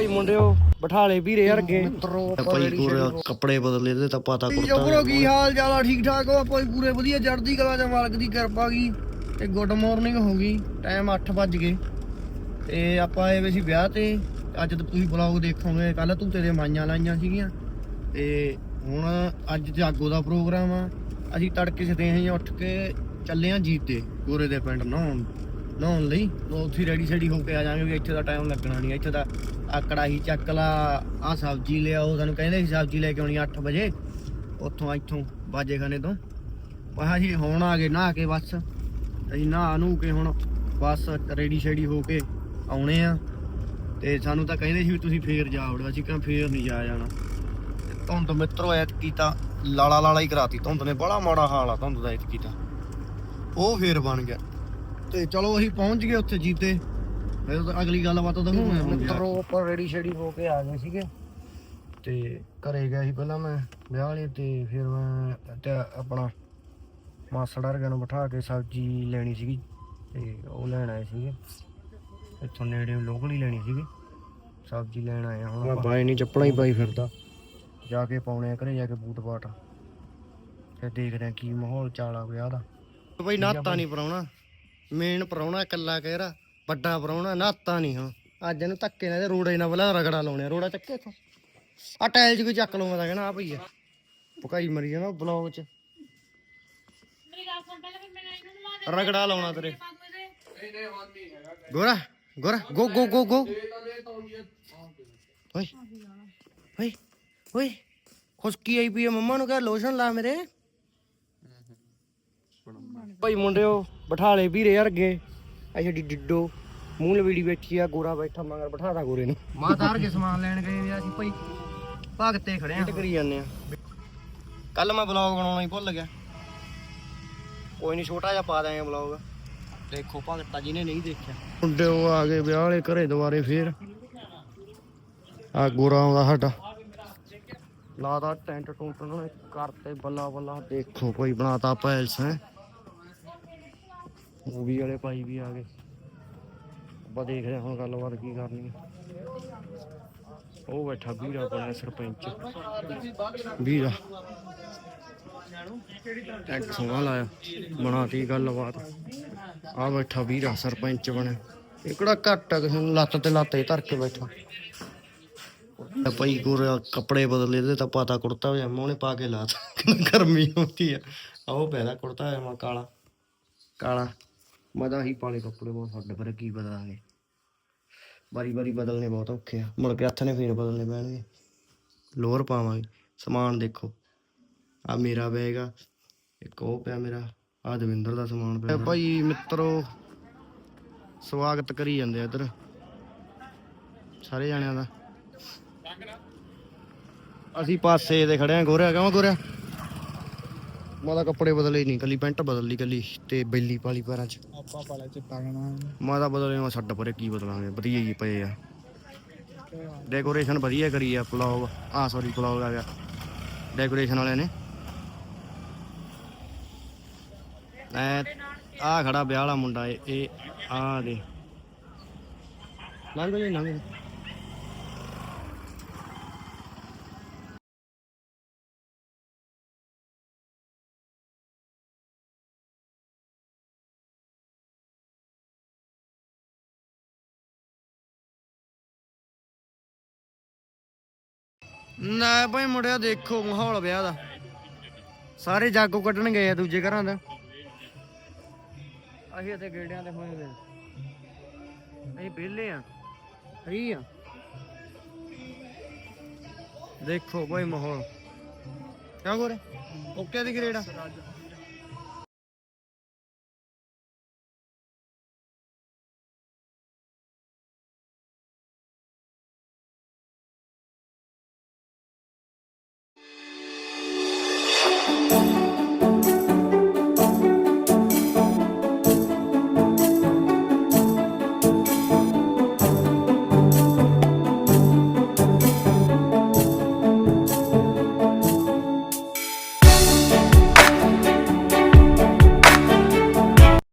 ਮੁੰਡਿਓ ਬਿਠਾਲੇ ਵੀਰੇ ਯਾਰ ਅੱਗੇ ਭਾਈ ਪੂਰੇ ਕੱਪੜੇ ਬਦਲੇ ਤੇ ਤਾਂ ਪਤਾ ਜੋ ਬਰੋ ਕੀ ਹਾਲ ਆ? ਠੀਕ ਠਾਕ ਹੋ? ਆਪਾਂ ਪੂਰੇ ਵਧੀਆ ਚੜ੍ਹਦੀ ਕਲਾ ਚ ਮਾਲਕ ਦੀ ਕਿਰਪਾ ਗਈ ਤੇ ਗੁੱਡ ਮਾਰਨਿੰਗ ਹੋ ਗਈ। ਟਾਈਮ 8 ਵੱਜ ਗਏ। ਤੇ ਆਪਾਂ ਆਏ ਵੇ ਸੀ ਵਿਆਹ ਤੇ। ਅੱਜ ਤਾਂ ਤੁਸੀਂ ਬਲੌਗ ਦੇਖੋਗੇ ਕੱਲ ਤੂੰ ਤੇਰੇ ਮਾਈਆਂ ਲਾਈਆਂ ਸੀਗੀਆਂ। ਤੇ ਹੁਣ ਅੱਜ ਜਾਗੋ ਦਾ ਪ੍ਰੋਗਰਾਮ ਆ। ਅਸੀਂ ਤੜਕੇ ਸਦੇ ਹਾਂ ਉੱਠ ਕੇ ਚੱਲੇ ਆ ਜੀਤੇ ਗੋਰੇ ਦੇ ਪਿੰਡ ਨਹਾਉਣ। ਨਹਾਉਣ ਲਈ, ਉਹ ਉੱਥੇ ਰੈਡੀ ਸੈਡੀ ਹੋ ਕੇ ਆ ਜਾਾਂਗੇ ਵੀ ਇੱਥੇ ਦਾ ਟਾਈਮ ਲੱਗਣਾ ਨਹੀਂ ਇੱਥੇ ਦਾ ਆ ਕੜਾਹੀ ਚੱਕ ਲਾ ਆ ਸਬਜ਼ੀ ਲਿਆਓ, ਸਾਨੂੰ ਕਹਿੰਦੇ ਸੀ ਸਬਜ਼ੀ ਲੈ ਕੇ ਆਉਣੀ 8 ਵਜੇ, ਉੱਥੋਂ ਇੱਥੋਂ ਬਾਜੇਖਾਨੇ ਤੋਂ। ਮੈਂ ਅਸੀਂ ਹੁਣ ਆ ਗਏ, ਨਹਾ ਕੇ ਬਸ। ਅਸੀਂ ਨਹਾ ਨੂੰ ਕੇ ਹੁਣ ਬਸ ਰੈਡੀ ਸ਼ੈਡੀ ਹੋ ਕੇ ਆਉਣੇ ਆ। ਤੇ ਸਾਨੂੰ ਤਾਂ ਕਹਿੰਦੇ ਸੀ ਵੀ ਤੁਸੀਂ ਫੇਰ ਜਾ ਵੜੋ, ਅਸੀਂ ਕਿਹਾ ਫੇਰ ਨਹੀਂ ਜਾ ਜਾਣਾ। ਧੁੰਦ ਮਿੱਤਰੋ ਐਤ ਕੀਤਾ ਲਾਲਾ ਲਾਲਾ ਹੀ ਕਰਾਤੀ, ਧੁੰਦ ਨੇ ਬੜਾ ਮਾੜਾ ਹਾਲ ਆ ਧੁੰਦ ਦਾ ਐਤਕੀ ਕੀਤਾ ਉਹ ਫੇਰ ਬਣ ਗਿਆ। ਤੇ ਚਲੋ ਅਸੀਂ ਪਹੁੰਚ ਗਏ ਉੱਥੇ ਜੀਤੇ। ਫਿਰ ਤਾਂ ਅਗਲੀ ਗੱਲਬਾਤ ਦਿਖਾਉਂਦੇ ਹਾਂ ਮਿੱਤਰੋ ਆਪਾਂ ਰੈਡੀ ਸ਼ੈਡੀ ਹੋ ਕੇ ਆ ਗਏ ਸੀਗੇ। ਤੇ ਘਰੇ ਗਿਆ ਸੀ ਪਹਿਲਾਂ ਮੈਂ ਵਿਆਹ ਵਾਲੇ ਤੇ ਫਿਰ ਮੈਂ ਤੇ ਆਪਣਾ ਮਾਸੜ ਵਰਗਾ ਨੂੰ ਬਿਠਾ ਕੇ ਸਬਜ਼ੀ ਲੈਣੀ ਸੀਗੀ ਤੇ ਉਹ ਲੈਣ ਆਏ ਸੀਗੇ। ਇੱਥੋਂ ਨੇੜੇ ਲੋਕਲ ਹੀ ਲੈਣੀ ਸੀਗੀ। ਸਬਜ਼ੀ ਲੈਣ ਆਏ ਹੁਣ ਆਪਾਂ। ਬਾਈ ਨਹੀਂ ਚੱਪਲਾਂ ਹੀ ਪਾਈ ਫਿਰਦਾ। ਜਾ ਕੇ ਪਾਉਣੇ ਆ ਘਰੇ ਜਾ ਕੇ ਬੂਟ ਬਾਟ ਤੇ ਦੇਖਦੇ ਆ ਕੀ ਮਾਹੌਲ ਚਾਲ ਆ ਵਿਆਹ ਦਾ। ਬਈ ਨਾਤਾ ਨਹੀਂ ਪਰਾਉਣਾ। ਮੇਨ ਪਰਾਉਣਾ ਇਕੱਲਾ ਕਹਿਰਾ, ਵੱਡਾ ਪਰਾਉਣਾ ਨਾਤਾ ਨਹੀਂ ਹਾਂ। ਅੱਜ ਇਹਨੂੰ ਧੱਕੇ ਨਾਲ ਰੋੜੇ ਨਾਲ ਬਲਾ ਰਗੜਾ ਲਾਉਣੇ ਰੋੜਾ ਚੱਕੇ ਇੱਥੋਂ। ਆ ਟਾਇਲ 'ਚ ਕੋਈ ਚੱਕ ਲਵਾਂ ਤਾਂ ਕਹਿਣਾ ਆ ਭਈਆ। ਪਕਾਈ ਮਰੀ ਜਾਣਾ ਬਲੌਗ 'ਚ। ਰਗੜਾ ਲਾਉਣਾ ਤੇਰੇ। ਗੋਰਾ ਗੋਰਾ, ਗੋ ਗੋ ਗੋ ਗੋ। ਓਏ ਓਏ ਓਏ। ਖੁਸ਼ਕੀ ਆਈ ਪਈ ਮੰਮਾ ਨੂੰ ਕਹ ਲੋਸ਼ਨ ਲਾ ਮੇਰੇ। ਭਾਈ ਮੁੰਡਿਓ ਬਿਠਾਲੇ ਵੀਰੇ ਯਾਰ ਅੱਗੇ ਆ ਜਿਹੜੀ ਡਿੱਡੋ। ਮੂੰਹ ਲਵੀੜੀ ਬੈਠੀ ਆ ਗੋਰਾ ਬੈਠਾ ਮਗਰ ਬਿਠਾਦਾ ਗੋਰੇ ਨੂੰ। ਮਾਤਾਰ ਕੇ ਸਮਾਨ ਲੈਣ ਗਏ ਵੀ ਅਸੀਂ ਭਾਈ। ਭਗਤੇ ਖੜੇ ਆ। ਕਰੀ ਜਾਂਦੇ ਆ। ਕੱਲ ਮੈਂ ਬਲੌਗ ਬਣਾਉਣਾ ਹੀ ਭੁੱਲ ਗਿਆ। ਕੋਈ ਨਹੀਂ ਛੋਟਾ ਜਿਹਾ ਪਾ ਦਾਂਗੇ ਬਲੌਗ ਦੇਖੋ ਭਗਤਾ ਜੀ ਨੇ ਨਹੀਂ ਦੇਖਿਆ। ਮੁੰਡੇ ਉਹ ਆ ਗਏ ਵਿਆਹ ਵਾਲੇ ਘਰੇ ਦੁਬਾਰੇ ਫੇਰ। ਆ ਗੋਰਾ ਆਉਂਦਾ ਸਾਡਾ। ਲਾਦਾ ਟੈਂਟ ਟੂੰਟ ਨੂੰ ਕਰਤੇ ਬੱਲਾ ਬੱਲਾ ਦੇਖੋ ਭਾਈ ਬਣਾਤਾ ਪੈਲਸ ਹੈ। ਮੂਵੀ ਵਾਲੇ ਭਾਈ ਵੀ ਆ ਗਏ। ਆਪਾਂ ਦੇਖਦੇ ਹਾਂ ਹੁਣ ਗੱਲਬਾਤ ਕੀ ਕਰਨੀ ਹੈ ਉਹ ਬੈਠਾ ਵੀਰਾ ਬਣਿਆ ਸਰਪੰਚ। ਵੀਰਾ। ਟੈਂਟ ਸੋਹਣਾ ਲਾਇਆ। ਬਣਾਤੀ ਗੱਲਬਾਤ। ਆ ਬੈਠਾ ਵੀਰਾ, ਸਰਪੰਚ ਬਣਿਆ। ਇਹ ਕਿਹੜਾ ਘੱਟ ਕਿਸੇ ਨੂੰ ਲੱਤ ਤੇ ਲੱਤ ਹੀ ਧਰ ਕੇ ਬੈਠਾ। ਭਾਈ ਗੋਰਾ ਕੱਪੜੇ ਬਦਲੇ ਦੇ ਤਾਂ ਪਾਤਾ ਕੁੜਤਾ ਪਜਾਮਾ ਉਹਨੇ ਪਾ ਕੇ ਲਾਤਾ। ਗਰਮੀ ਹੁੰਦੀ ਆ। ਆ ਉਹ ਪਹਿਲਾ ਕੁੜਤਾ ਪਜਾਮਾ ਕਾਲਾ। ਕਾਲਾ। ਮਦਾ ਹੀ ਪਾਲੇ ਕੱਪੜੇ ਬਹੁਤ ਸਾਡੇ ਪਰ ਕੀ ਬਦਲਾਂਗੇ? ਵਾਰੀ ਵਾਰੀ ਬਦਲਨੇ ਬਹੁਤ ਔਖੇ ਆ। ਮੁੜ ਕੇ ਹੱਥ ਨੇ ਫੇਰ ਬਦਲਨੇ ਪੈਣਗੇ। ਲੋਅਰ ਪਾਵਾਂਗੇ। ਸਮਾਨ ਦੇਖੋ। ਆ ਮੇਰਾ ਬੈਗ ਆ। ਇੱਕ ਉਹ ਪਿਆ ਮੇਰਾ। ਆ ਦਵਿੰਦਰ ਦਾ ਸਮਾਨ ਪਿਆ। ਭਾਈ ਮਿੱਤਰੋ, ਸਵਾਗਤ ਕਰੀ ਜਾਂਦੇ ਆ ਇੱਧਰ। ਸਾਰੇ ਜਾਣਿਆਂ ਦਾ। ਅਸੀਂ ਪਾਸੇ ਤੇ ਖੜੇ ਆ। ਗੋਰਿਆ, ਕਿਉਂ ਗੋਰਿਆ? ਮੈਂ ਤਾਂ ਕੱਪੜੇ ਬਦਲੇ ਨਹੀਂ ਕੱਲੀ ਪੈਂਟ ਬਦਲ ਲਈ ਕੱਲੀ ਤੇ ਬੈਲੀ ਪਾਲੀ ਪੈਰਾਂ 'ਚ। ਆਪਾਂ ਪਾਲਾ ਚਿੱਟਾ ਗਣਾ ਮੈਂ ਤਾਂ ਬਦਲੇ ਮੈਂ ਛੱਡ ਪਰੇ ਕੀ ਬਦਲਾਂਗੇ ਵਧੀਆ ਹੀ ਪਏ ਆ। ਡੈਕੋਰੇਸ਼ਨ ਵਧੀਆ ਕਰੀ ਆ ਪਲੌਗ ਆ ਸੌਰੀ ਪਲੌਗ ਆ ਗਿਆ। ਡੈਕੋਰੇਸ਼ਨ ਵਾਲਿਆਂ ਨੇ। ਐ ਆ ਖੜਾ ਵਿਆਹ ਵਾਲਾ ਮੁੰਡਾ ਇਹ ਇਹ ਆ ਦੇ। ਲੰਘ ਜੀ ਲੰਘ ਜੀ। ਨਾ ਭਾਈ ਮੁੰਡਿਆ, ਦੇਖੋ ਮਾਹੌਲ ਵਿਆਹ ਦਾ। ਸਾਰੇ ਜਾਗੋ ਕੱਢਣ ਗਏ ਆ ਦੂਜੇ ਘਰਾਂ ਦਾ। ਅਸੀਂ ਇੱਥੇ ਗੇੜਿਆਂ ਤੇ ਹੋਏ ਹੋਏ ਅਸੀਂ ਵਿਹਲੇ ਆ, ਫਰੀ ਆ। ਦੇਖੋ ਭਾਈ ਮਾਹੌਲ। ਕਿਆ ਗੋਰੇ ਓਕੇ ਦੀ ਗ੍ਰੇਡ ਆ?